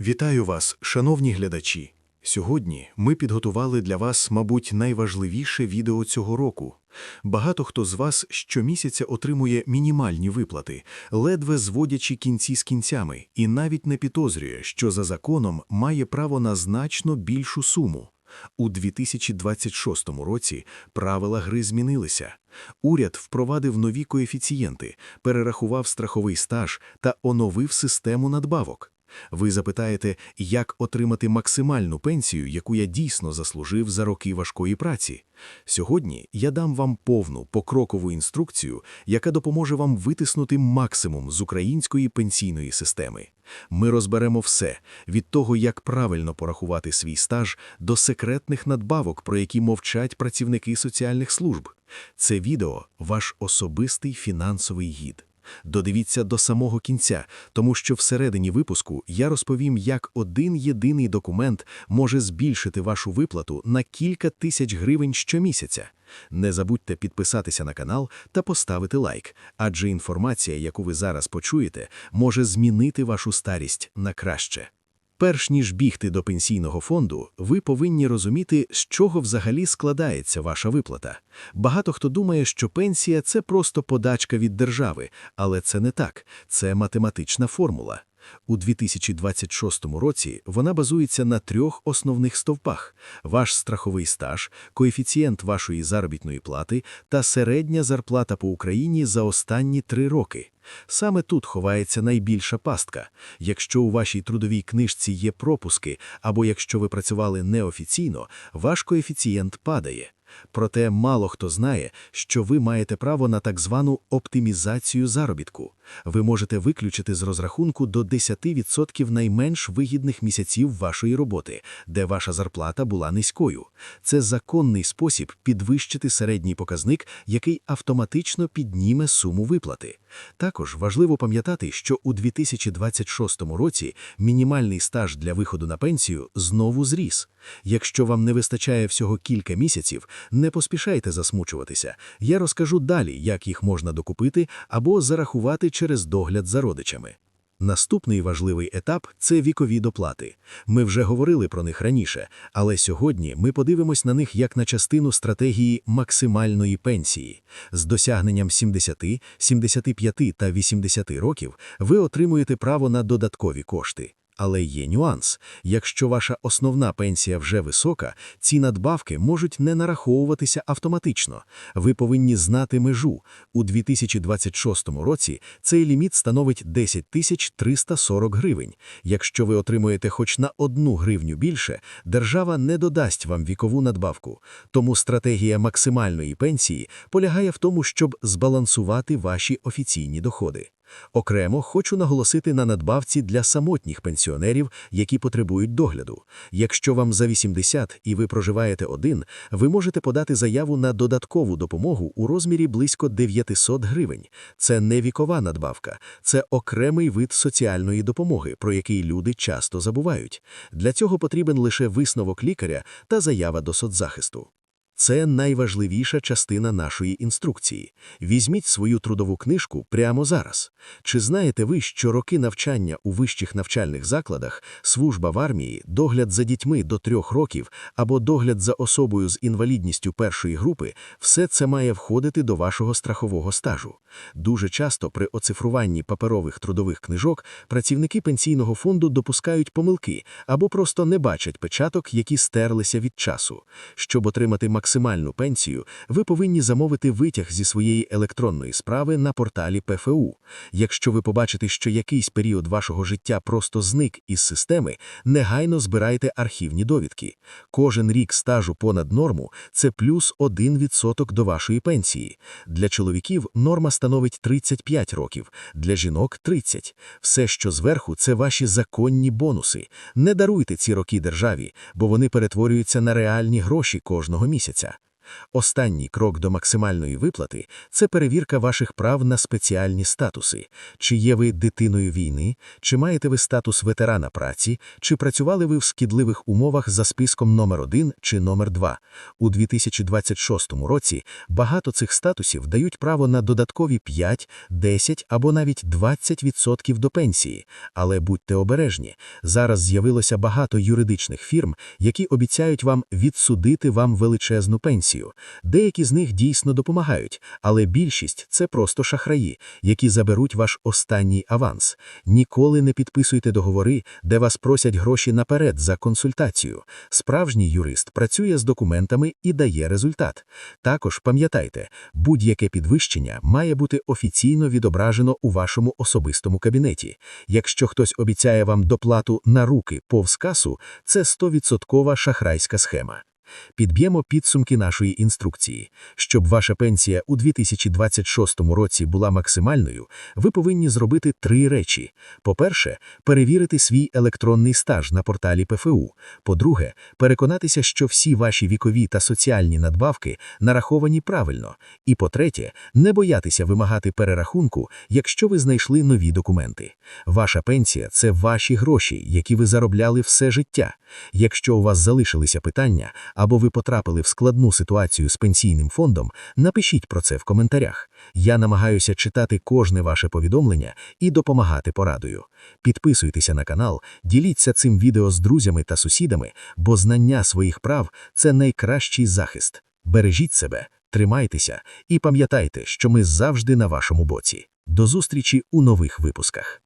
Вітаю вас, шановні глядачі. Сьогодні ми підготували для вас, мабуть, найважливіше відео цього року. Багато хто з вас щомісяця отримує мінімальні виплати, ледве зводячи кінці з кінцями, і навіть не підозрює, що за законом має право на значно більшу суму. У 2026 році правила гри змінилися. Уряд впровадив нові коефіцієнти, перерахував страховий стаж та оновив систему надбавок. Ви запитаєте, як отримати максимальну пенсію, яку я дійсно заслужив за роки важкої праці. Сьогодні я дам вам повну покрокову інструкцію, яка допоможе вам витиснути максимум з української пенсійної системи. Ми розберемо все від того, як правильно порахувати свій стаж, до секретних надбавок, про які мовчать працівники соціальних служб. Це відео ваш особистий фінансовий гід. Додивіться до самого кінця, тому що всередині випуску я розповім, як один єдиний документ може збільшити вашу виплату на кілька тисяч гривень щомісяця. Не забудьте підписатися на канал та поставити лайк, адже інформація, яку ви зараз почуєте, може змінити вашу старість на краще. Перш ніж бігти до пенсійного фонду, ви повинні розуміти, з чого взагалі складається ваша виплата. Багато хто думає, що пенсія це просто подачка від держави, але це не так, це математична формула. У 2026 році вона базується на трьох основних стовпах: ваш страховий стаж, коефіцієнт вашої заробітної плати та середня зарплата по Україні за останні три роки. Саме тут ховається найбільша пастка. Якщо у вашій трудовій книжці є пропуски, або якщо ви працювали неофіційно, ваш коефіцієнт падає. Проте мало хто знає, що ви маєте право на так звану оптимізацію заробітку. Ви можете виключити з розрахунку до 10% найменш вигідних місяців вашої роботи, де ваша зарплата була низькою. Це законний спосіб підвищити середній показник, який автоматично підніме суму виплати. Також важливо пам'ятати, що у 2026 році мінімальний стаж для виходу на пенсію знову зріс. Якщо вам не вистачає всього кілька місяців, не поспішайте засмучуватися. Я розкажу далі, як їх можна докупити або зарахувати через догляд за родичами. Наступний важливий етап це вікові доплати. Ми вже говорили про них раніше, але сьогодні ми подивимось на них як на частину стратегії максимальної пенсії. З досягненням 70, 75 та 80 років ви отримуєте право на додаткові кошти. Але є нюанс. Якщо ваша основна пенсія вже висока, ці надбавки можуть не нараховуватися автоматично. Ви повинні знати межу. У 2026 році цей ліміт становить 10 тисяч 340 гривень. Якщо ви отримуєте хоч на одну гривню більше, держава не додасть вам вікову надбавку. Тому стратегія максимальної пенсії полягає в тому, щоб збалансувати ваші офіційні доходи. Окремо хочу наголосити на надбавці для самотніх пенсіонерів, які потребують догляду. Якщо вам за 80 і ви проживаєте один, ви можете подати заяву на додаткову допомогу у розмірі близько 900 гривень. Це не вікова надбавка, це окремий вид соціальної допомоги, про який люди часто забувають. Для цього потрібен лише висновок лікаря та заява до соцзахисту. Це найважливіша частина нашої інструкції. Візьміть свою трудову книжку прямо зараз. Чи знаєте ви, що роки навчання у вищих навчальних закладах, служба в армії, догляд за дітьми до трьох років або догляд за особою з інвалідністю першої групи, все це має входити до вашого страхового стажу. Дуже часто при оцифруванні паперових трудових книжок працівники пенсійного фонду допускають помилки або просто не бачать печаток, які стерлися від часу. Щоб отримати максимальну пенсію, ви повинні замовити витяг зі своєї електронної справи на порталі ПФУ. Якщо ви побачите, що якийсь період вашого життя просто зник із системи, негайно збирайте архівні довідки. Кожен рік стажу понад норму це плюс 1% до вашої пенсії. Для чоловіків норма становить 35 років, для жінок 30. Все, що зверху, це ваші законні бонуси. Не даруйте ці роки державі, бо вони перетворюються на реальні гроші кожного місяця місяця. Останній крок до максимальної виплати – це перевірка ваших прав на спеціальні статуси. Чи є ви дитиною війни, чи маєте ви статус ветерана праці, чи працювали ви в шкідливих умовах за списком номер 1 чи номер 2. У 2026 році багато цих статусів дають право на додаткові 5, 10 або навіть 20% до пенсії. Але будьте обережні, зараз з'явилося багато юридичних фірм, які обіцяють вам відсудити вам величезну пенсію. Деякі з них дійсно допомагають, але більшість – це просто шахраї, які заберуть ваш останній аванс. Ніколи не підписуйте договори, де вас просять гроші наперед за консультацію. Справжній юрист працює з документами і дає результат. Також пам'ятайте, будь-яке підвищення має бути офіційно відображено у вашому особистому кабінеті. Якщо хтось обіцяє вам доплату на руки повз касу, це 100% шахрайська схема. Підб'ємо підсумки нашої інструкції. Щоб ваша пенсія у 2026 році була максимальною, ви повинні зробити три речі. По-перше, перевірити свій електронний стаж на порталі ПФУ. По-друге, переконатися, що всі ваші вікові та соціальні надбавки нараховані правильно. І по-третє, не боятися вимагати перерахунку, якщо ви знайшли нові документи. Ваша пенсія – це ваші гроші, які ви заробляли все життя. Якщо у вас залишилися питання, або ви потрапили в складну ситуацію з пенсійним фондом, напишіть про це в коментарях. Я намагаюся читати кожне ваше повідомлення і допомагати порадою. Підписуйтеся на канал, діліться цим відео з друзями та сусідами, бо знання своїх прав це найкращий захист. Бережіть себе, тримайтеся і пам'ятайте, що ми завжди на вашому боці. До зустрічі у нових випусках.